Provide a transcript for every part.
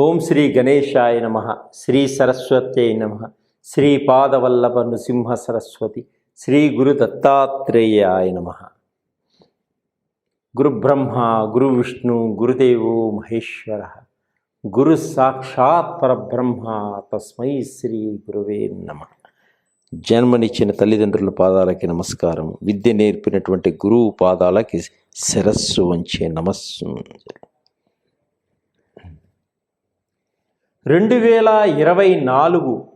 ఓం శ్రీ గణేశాయ నమ శ్రీ సరస్వత్యై నమ శ్రీ పాదవల్లభ నృసింహ సరస్వతి శ్రీ గురు దత్తాత్రేయాయ నమ. గురుబ్రహ్మ గురు విష్ణు గురుదేవో మహేశ్వర. గురు సాక్షాత్ పరబ్రహ్మ తస్మై శ్రీ గురువే నమ. జన్మనిచ్చిన తల్లిదండ్రుల పాదాలకి నమస్కారం. విద్య నేర్పినటువంటి గురువు పాదాలకి శిరస్సు వంచే నమస్సు. రెండు వేల ఇరవై నాలుగు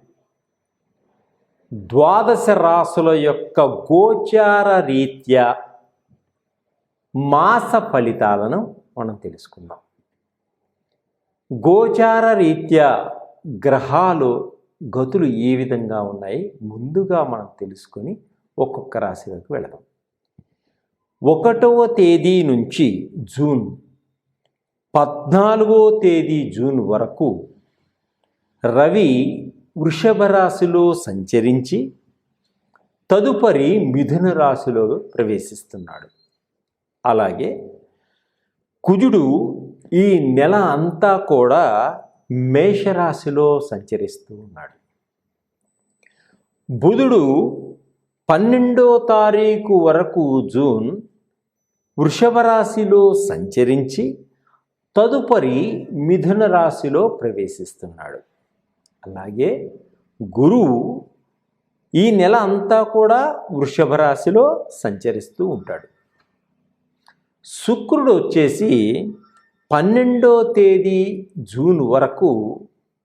ద్వాదశ రాసుల యొక్క గోచార రీత్యా మాస ఫలితాలను మనం తెలుసుకుందాం. గోచార రీత్యా గ్రహాలు గతులు ఏ విధంగా ఉన్నాయి? ముందుగా మనం తెలుసుకొని ఒక్కొక్క రాశిలోకి వెళదాం. ఒకటవ తేదీ నుంచి జూన్ పద్నాలుగో తేదీ జూన్ వరకు రవి వృషభ రాశిలో సంచరించి తదుపరి మిథున రాశిలో ప్రవేశిస్తున్నాడు. అలాగే కుజుడు ఈ నెల అంతా కూడా మేషరాశిలో సంచరిస్తూ ఉన్నాడు. బుధుడు పన్నెండో తారీఖు వరకు జూన్ వృషభ రాశిలో సంచరించి తదుపరి మిథున రాశిలో ప్రవేశిస్తున్నాడు. అలాగే గురువు ఈ నెల అంతా కూడా వృషభ రాశిలో సంచరిస్తూ ఉంటాడు. శుక్రుడు వచ్చేసి పన్నెండో తేదీ జూన్ వరకు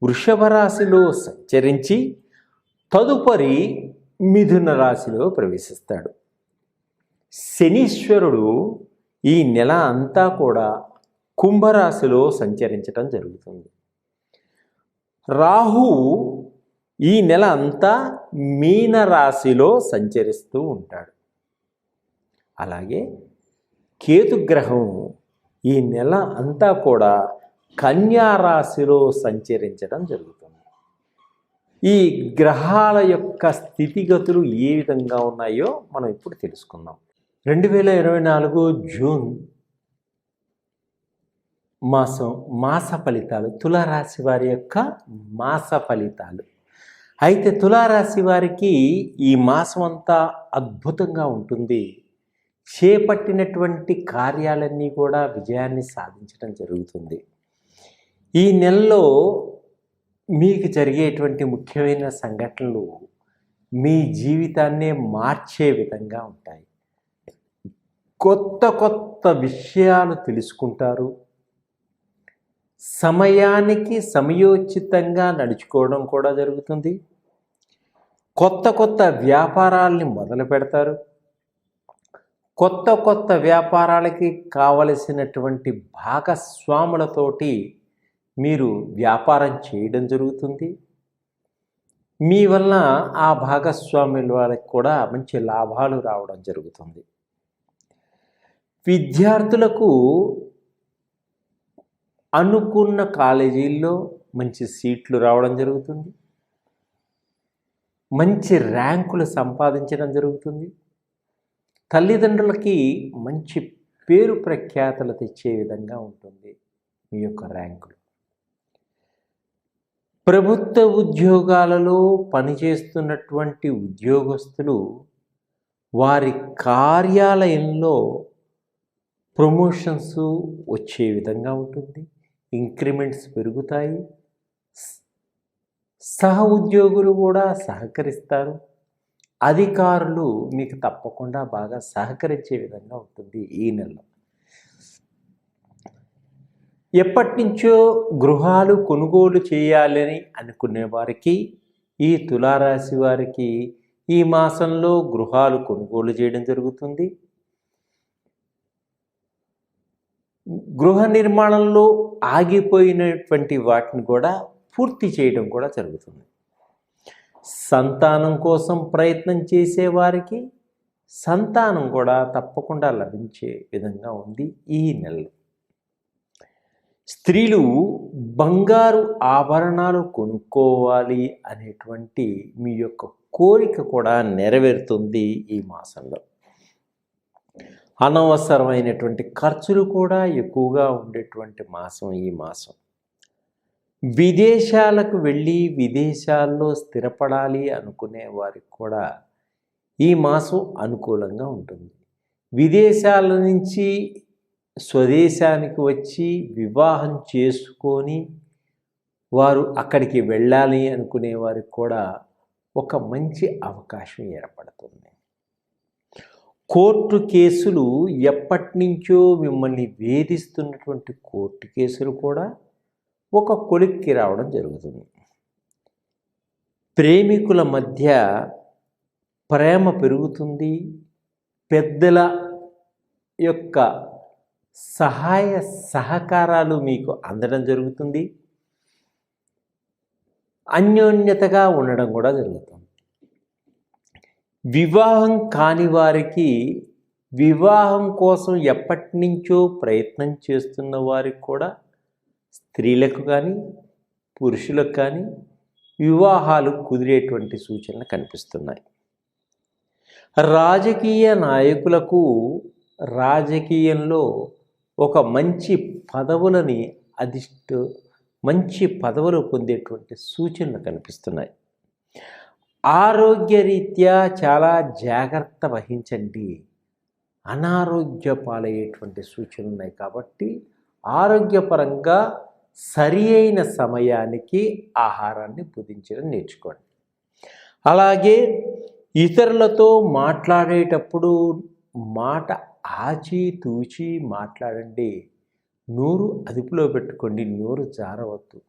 వృషభ రాశిలో సంచరించి తదుపరి మిథున రాశిలో ప్రవేశిస్తాడు. శనీశ్వరుడు ఈ నెల అంతా కూడా కుంభరాశిలో సంచరించటం జరుగుతుంది. రాహు ఈ నెల అంతా మీన రాశిలో సంచరిస్తూ ఉంటాడు. అలాగే కేతుగ్రహం ఈ నెల అంతా కూడా కన్యా రాశిలో సంచరించడం జరుగుతుంది. ఈ గ్రహాల యొక్క స్థితిగతులు ఏ విధంగా ఉన్నాయో మనం ఇప్పుడు తెలుసుకుందాం. రెండు వేల ఇరవై నాలుగు జూన్ మాసం మాస ఫలితాలు తులారాశి వారి యొక్క మాస ఫలితాలు. అయితే తులారాశి వారికి ఈ మాసం అంతా అద్భుతంగా ఉంటుంది. చేపట్టినటువంటి కార్యాలన్నీ కూడా విజయాన్ని సాధించడం జరుగుతుంది. ఈ నెలలో మీకు జరిగేటువంటి ముఖ్యమైన సంఘటనలు మీ జీవితాన్నే మార్చే విధంగా ఉంటాయి. కొత్త కొత్త విషయాలు తెలుసుకుంటారు. సమయానికి సమయోచితంగా నడుచుకోవడం కూడా జరుగుతుంది. కొత్త కొత్త వ్యాపారాల్ని మొదలు పెడతారు. కొత్త కొత్త వ్యాపారాలకి కావలసినటువంటి భాగస్వాములతోటి మీరు వ్యాపారం చేయడం జరుగుతుంది. మీ వల్ల ఆ భాగస్వాముల వాళ్ళకి కూడా మంచి లాభాలు రావడం జరుగుతుంది. విద్యార్థులకు అనుకున్న కాలేజీల్లో మంచి సీట్లు రావడం జరుగుతుంది. మంచి ర్యాంకులు సంపాదించడం జరుగుతుంది. తల్లిదండ్రులకి మంచి పేరు ప్రఖ్యాతలు తెచ్చే విధంగా ఉంటుంది మీ యొక్క ర్యాంకులు. ప్రభుత్వ ఉద్యోగాలలో పనిచేస్తున్నటువంటి ఉద్యోగస్తులు వారి కార్యాలయంలో ప్రమోషన్స్ వచ్చే విధంగా ఉంటుంది. ఇంక్రిమెంట్స్ పెరుగుతాయి. సహ ఉద్యోగులు కూడా సహకరిస్తారు. అధికారులు మీకు తప్పకుండా బాగా సహకరించే విధంగా ఉంటుంది ఈ నెలలో. ఎప్పటి నుంచో గృహాలు కొనుగోలు చేయాలని అనుకునే వారికి ఈ తులారాశి వారికి ఈ మాసంలో గృహాలు కొనుగోలు చేయడం జరుగుతుంది. గృహ నిర్మాణంలో ఆగిపోయినటువంటి వాటిని కూడా పూర్తి చేయడం కూడా జరుగుతుంది. సంతానం కోసం ప్రయత్నం చేసేవారికి సంతానం కూడా తప్పకుండా లభించే విధంగా ఉంది ఈ నెలలో స్త్రీలు బంగారు ఆభరణాలు కొనుక్కోవాలి అనేటువంటి మీ యొక్క కోరిక కూడా నెరవేరుతుంది ఈ మాసంలో. అనవసరమైనటువంటి ఖర్చులు కూడా ఎక్కువగా ఉండేటువంటి మాసం ఈ మాసం. విదేశాలకు వెళ్ళి విదేశాల్లో స్థిరపడాలి అనుకునే వారికి కూడా ఈ మాసం అనుకూలంగా ఉంటుంది. విదేశాల నుంచి స్వదేశానికి వచ్చి వివాహం చేసుకొని వారు అక్కడికి వెళ్ళాలి అనుకునే వారికి కూడా ఒక మంచి అవకాశం ఏర్పడుతుంది. కోర్టు కేసులు ఎప్పటి నుంచో మిమ్మల్ని వేధిస్తున్నటువంటి కోర్టు కేసులు కూడా ఒక కొలిక్కి రావడం జరుగుతుంది. ప్రేమికుల మధ్య ప్రేమ పెరుగుతుంది. పెద్దల యొక్క సహాయ సహకారాలు మీకు అందడం జరుగుతుంది. అన్యోన్యతగా ఉండడం కూడా జరుగుతుంది. వివాహం కాని వారికి వివాహం కోసం ఎప్పటి నుంచో ప్రయత్నం చేస్తున్న వారికి కూడా స్త్రీలకు కానీ పురుషులకు కానీ వివాహాలు కుదిరేటువంటి సూచనలు కనిపిస్తున్నాయి. రాజకీయ నాయకులకు రాజకీయంలో ఒక మంచి పదవులని అధిష్ట మంచి పదవులు పొందేటువంటి సూచనలు కనిపిస్తున్నాయి. ఆరోగ్యరీత్యా చాలా జాగ్రత్త వహించండి. అనారోగ్య పాలయ్యేటువంటి సూచనలు ఉన్నాయి కాబట్టి ఆరోగ్యపరంగా సరి అయిన సమయానికి ఆహారాన్ని పుదించడం నేర్చుకోండి. అలాగే ఇతరులతో మాట్లాడేటప్పుడు మాట ఆచి తూచి మాట్లాడండి. నోరు అదుపులో పెట్టుకోండి. నోరు జారవద్దు.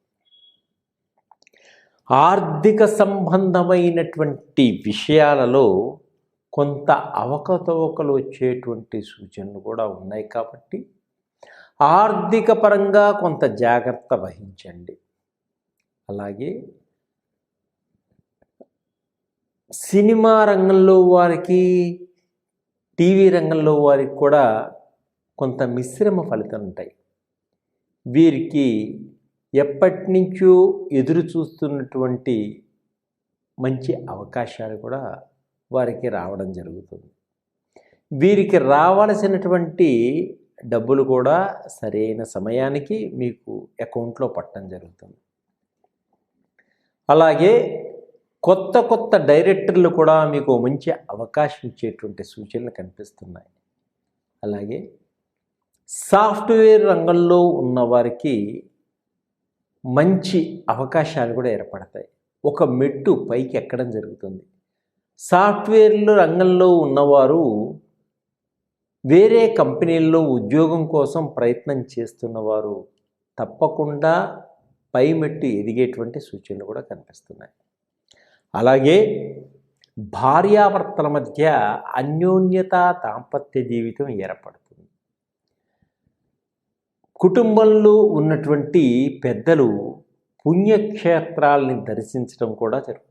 ఆర్థిక సంబంధమైనటువంటి విషయాలలో కొంత అవకతవకలు వచ్చేటువంటి సూచనలు కూడా ఉన్నాయి కాబట్టి ఆర్థిక పరంగా కొంత జాగ్రత్త వహించండి. అలాగే సినిమా రంగంలో వారికి టీవీ రంగంలో వారికి కూడా కొంత మిశ్రమ ఫలితాలు ఉంటాయి వీరికి ఎప్పటి నుంచో ఎదురు చూస్తున్నటువంటి మంచి అవకాశాలు కూడా వారికి రావడం జరుగుతుంది. వీరికి రావాల్సినటువంటి డబ్బులు కూడా సరైన సమయానికి మీకు అకౌంట్లో పట్టడం జరుగుతుంది. అలాగే కొత్త కొత్త డైరెక్టర్లు కూడా మీకు మంచి అవకాశం ఇచ్చేటువంటి సూచనలు కనిపిస్తున్నాయి. అలాగే సాఫ్ట్వేర్ రంగంలో ఉన్నవారికి మంచి అవకాశాలు కూడా ఏర్పడతాయి. ఒక మెట్టు పైకి ఎక్కడం జరుగుతుంది. సాఫ్ట్వేర్లు రంగంలో ఉన్నవారు వేరే కంపెనీల్లో ఉద్యోగం కోసం ప్రయత్నం చేస్తున్నవారు తప్పకుండా పై మెట్టు ఎదిగేటువంటి సూచనలు కూడా కనిపిస్తున్నాయి. అలాగే భార్యాభర్తల మధ్య అన్యోన్యత దాంపత్య జీవితం ఏర్పడుతుంది. కుటుంబంలో ఉన్నటువంటి పెద్దలు పుణ్యక్షేత్రాలని దర్శించడం కూడా జరుగుతుంది.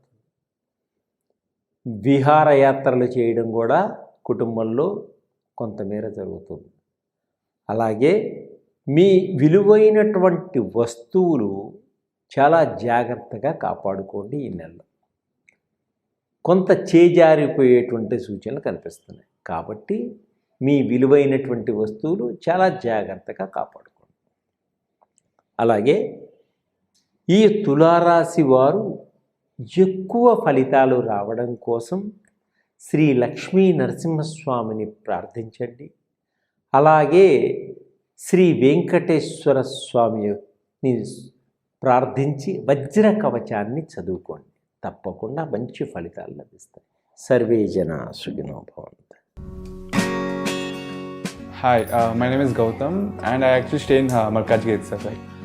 విహారయాత్రలు చేయడం కూడా కుటుంబంలో కొంతమేర జరుగుతుంది. అలాగే మీ విలువైనటువంటి వస్తువులు చాలా జాగ్రత్తగా కాపాడుకోండి ఈ నెలలో. కొంత చేజారిపోయేటువంటి సూచనలు కనిపిస్తున్నాయి. కాబట్టి మీ విలువైనటువంటి వస్తువులు చాలా జాగ్రత్తగా కాపాడుకోండి. అలాగే ఈ తులారాశి వారు ఎక్కువ ఫలితాలు రావడం కోసం శ్రీ లక్ష్మీ నరసింహస్వామిని ప్రార్థించండి. అలాగే శ్రీ వెంకటేశ్వర స్వామిని ప్రార్థించి వజ్ర కవచాన్ని చదువుకోండి. తప్పకుండా మంచి ఫలితాలు లభిస్తాయి. సర్వే జన సుఖినో భవంతు Hi, uh, my name is Gautam, and I actually stay in uh,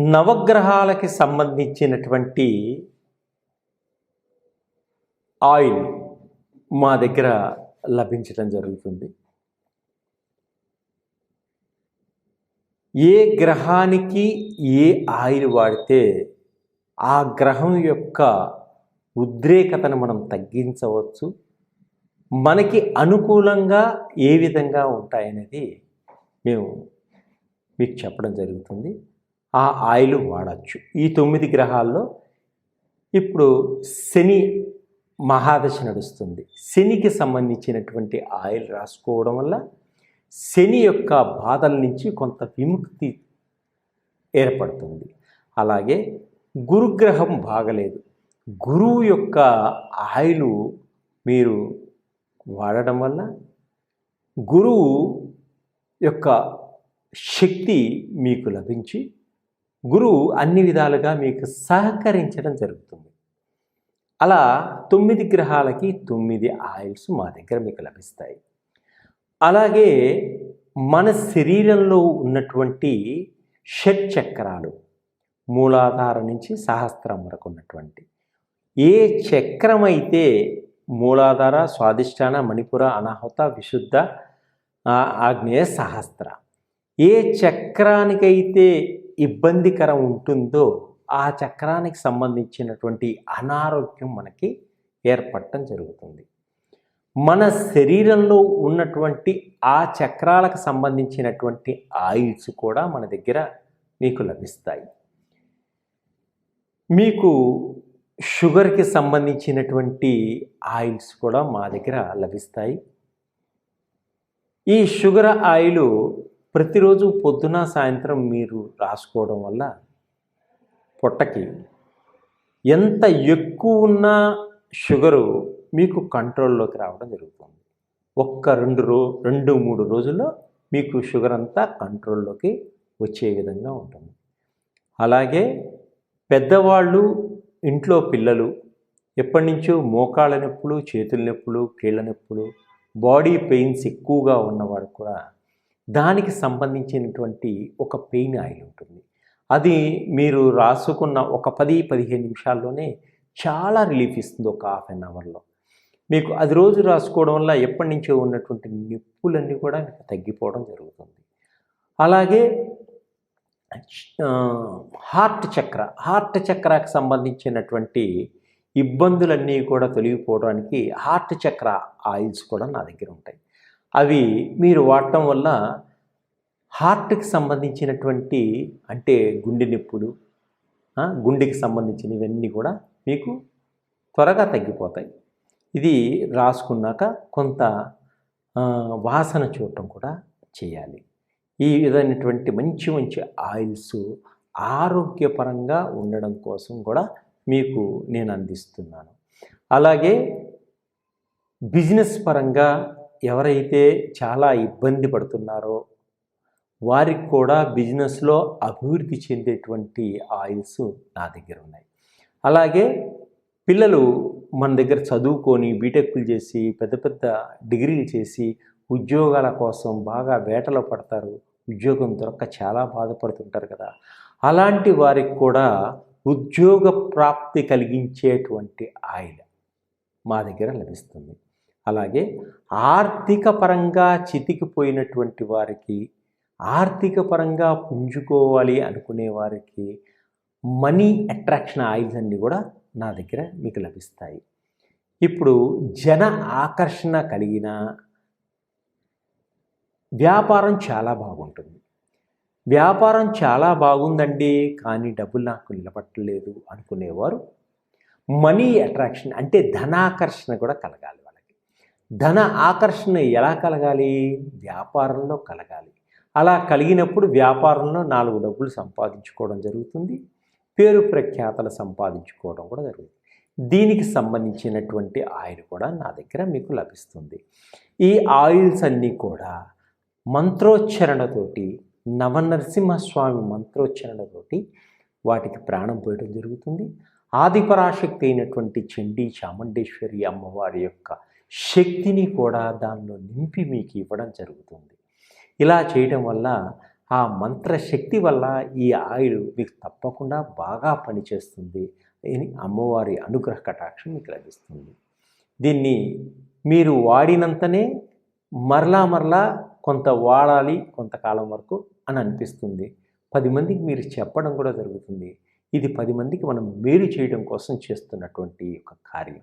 నవగ్రహాలకి సంబంధించినటువంటి ఆయిల్ మా దగ్గర లభించడం జరుగుతుంది. ఏ గ్రహానికి ఏ ఆయిల్ వాడితే ఆ గ్రహం యొక్క ఉద్రేకతను మనం తగ్గించవచ్చు. మనకి అనుకూలంగా ఏ విధంగా ఉంటాయనేది మేము మీకు చెప్పడం జరుగుతుంది. ఆ ఆయిల్ వాడచ్చు. ఈ తొమ్మిది గ్రహాల్లో ఇప్పుడు శని మహాదశ నడుస్తుంది. శనికి సంబంధించినటువంటి ఆయిల్ రాసుకోవడం వల్ల శని యొక్క బాధల నుంచి కొంత విముక్తి ఏర్పడుతుంది. అలాగే గురుగ్రహం బాగలేదు. గురువు యొక్క ఆయిల్ మీరు వాడడం వల్ల గురువు యొక్క శక్తి మీకు లభించి గురువు అన్ని విధాలుగా మీకు సహకరించడం జరుగుతుంది. అలా తొమ్మిది గ్రహాలకి తొమ్మిది ఆయిల్స్ మా దగ్గర మీకు లభిస్తాయి. అలాగే మన శరీరంలో ఉన్నటువంటి షట్ చక్రాలు మూలాధార నుంచి సహస్రం వరకు ఉన్నటువంటి ఏ చక్రం అయితే మూలాధార స్వాదిష్టాన మణిపుర అనాహుత విశుద్ధ ఆగ్నేయ సహస్ర ఏ చక్రానికైతే ఇబ్బందికరం ఉంటుందో ఆ చక్రానికి సంబంధించినటువంటి అనారోగ్యం మనకి ఏర్పడటం జరుగుతుంది. మన శరీరంలో ఉన్నటువంటి ఆ చక్రాలకు సంబంధించినటువంటి ఆయిల్స్ కూడా మన దగ్గర మీకు లభిస్తాయి. మీకు షుగర్కి సంబంధించినటువంటి ఆయిల్స్ కూడా మా దగ్గర లభిస్తాయి. ఈ షుగర్ ఆయిల్ ప్రతిరోజు పొద్దున సాయంత్రం మీరు రాసుకోవడం వల్ల పొట్టకి ఎంత ఎక్కువ ఉన్న షుగరు మీకు కంట్రోల్లోకి రావడం జరుగుతుంది. ఒక్క రెండు రో రెండు మూడు రోజుల్లో మీకు షుగర్ అంతా కంట్రోల్లోకి వచ్చే విధంగా ఉంటుంది. అలాగే పెద్దవాళ్ళు ఇంట్లో పిల్లలు ఎప్పటి నుంచో మోకాళ్ళ నొప్పులు చేతుల నొప్పులు కీళ్ళ నొప్పులు బాడీ పెయిన్స్ ఎక్కువగా ఉన్నవాడు కూడా దానికి సంబంధించినటువంటి ఒక పెయిన్ ఆయిల్ ఉంటుంది. అది మీరు రాసుకున్న ఒక పది పదిహేను నిమిషాల్లోనే చాలా రిలీఫ్ ఇస్తుంది ఒక హాఫ్ అన్ అవర్లో. మీకు అది రోజు రాసుకోవడం వల్ల ఎప్పటి నుంచో ఉన్నటువంటి నొప్పులన్నీ కూడా మీకు తగ్గిపోవడం జరుగుతుంది. అలాగే హార్ట్ చక్ర హార్ట్ చక్రకు సంబంధించినటువంటి ఇబ్బందులన్నీ కూడా తొలగిపోవడానికి హార్ట్ చక్ర ఆయిల్స్ కూడా నా దగ్గర ఉంటాయి. అవి మీరు వాడటం వల్ల హార్ట్కి సంబంధించినటువంటి అంటే గుండె నొప్పులు గుండెకి సంబంధించినవన్నీ కూడా మీకు త్వరగా తగ్గిపోతాయి. ఇది రాసుకున్నాక కొంత వాసన చూడటం కూడా చేయాలి. ఈ విధమైనటువంటి మంచి మంచి ఆయిల్స్ ఆరోగ్యపరంగా ఉండడం కోసం కూడా మీకు నేను అందిస్తున్నాను. అలాగే బిజినెస్ పరంగా ఎవరైతే చాలా ఇబ్బంది పడుతున్నారో వారికి కూడా బిజినెస్లో అభివృద్ధి చెందేటువంటి ఆయిల్స్ నా దగ్గర ఉన్నాయి. అలాగే పిల్లలు మన దగ్గర చదువుకొని బీటెక్లు చేసి పెద్ద పెద్ద డిగ్రీలు చేసి ఉద్యోగాల కోసం బాగా వేటలో పడతారు. ఉద్యోగం దొరక్క చాలా బాధపడుతుంటారు కదా. అలాంటి వారికి కూడా ఉద్యోగ ప్రాప్తి కలిగించేటువంటి ఆయిల్ మా దగ్గర లభిస్తుంది. అలాగే ఆర్థిక పరంగా చితికిపోయినటువంటి వారికి ఆర్థిక పరంగా పుంజుకోవాలి అనుకునే వారికి మనీ అట్రాక్షన్ ఆయిల్స్ అన్నీ కూడా నా దగ్గర మీకు లభిస్తాయి. ఇప్పుడు జన ఆకర్షణ కలిగిన వ్యాపారం చాలా బాగుంటుంది. వ్యాపారం చాలా బాగుందండి కానీ డబ్బులు నాకు నిలబట్టలేదు అనుకునేవారు. మనీ అట్రాక్షన్ అంటే ధనాకర్షణ కూడా కలగాలి. ధన ఆకర్షణ ఎలా కలగాలి? వ్యాపారంలో కలగాలి. అలా కలిగినప్పుడు వ్యాపారంలో నాలుగు డబ్బులు సంపాదించుకోవడం జరుగుతుంది. పేరు ప్రఖ్యాతలు సంపాదించుకోవడం కూడా జరుగుతుంది. దీనికి సంబంధించినటువంటి ఆయిల్ కూడా నా దగ్గర మీకు లభిస్తుంది. ఈ ఆయిల్స్ అన్నీ కూడా మంత్రోచ్చరణతోటి నవనరసింహస్వామి మంత్రోచ్చరణతోటి వాటికి ప్రాణం పోయడం జరుగుతుంది. ఆదిపరాశక్తి అయినటువంటి చండీ చాముండేశ్వరి అమ్మవారి యొక్క శక్తిని కూడా దానిలో నింపి మీకు ఇవ్వడం జరుగుతుంది. ఇలా చేయడం వల్ల ఆ మంత్రశక్తి వల్ల ఈ ఆయిల్ మీకు తప్పకుండా బాగా పనిచేస్తుంది అని అమ్మవారి అనుగ్రహ కటాక్షం మీకు లభిస్తుంది. దీన్ని మీరు వాడినంతనే మరలా మరలా కొంత వాడాలి కొంతకాలం వరకు అని అనిపిస్తుంది. పది మందికి మీరు చెప్పడం కూడా జరుగుతుంది. ఇది పది మందికి మనం మేలు చేయడం కోసం చేస్తున్నటువంటి ఒక కార్యం.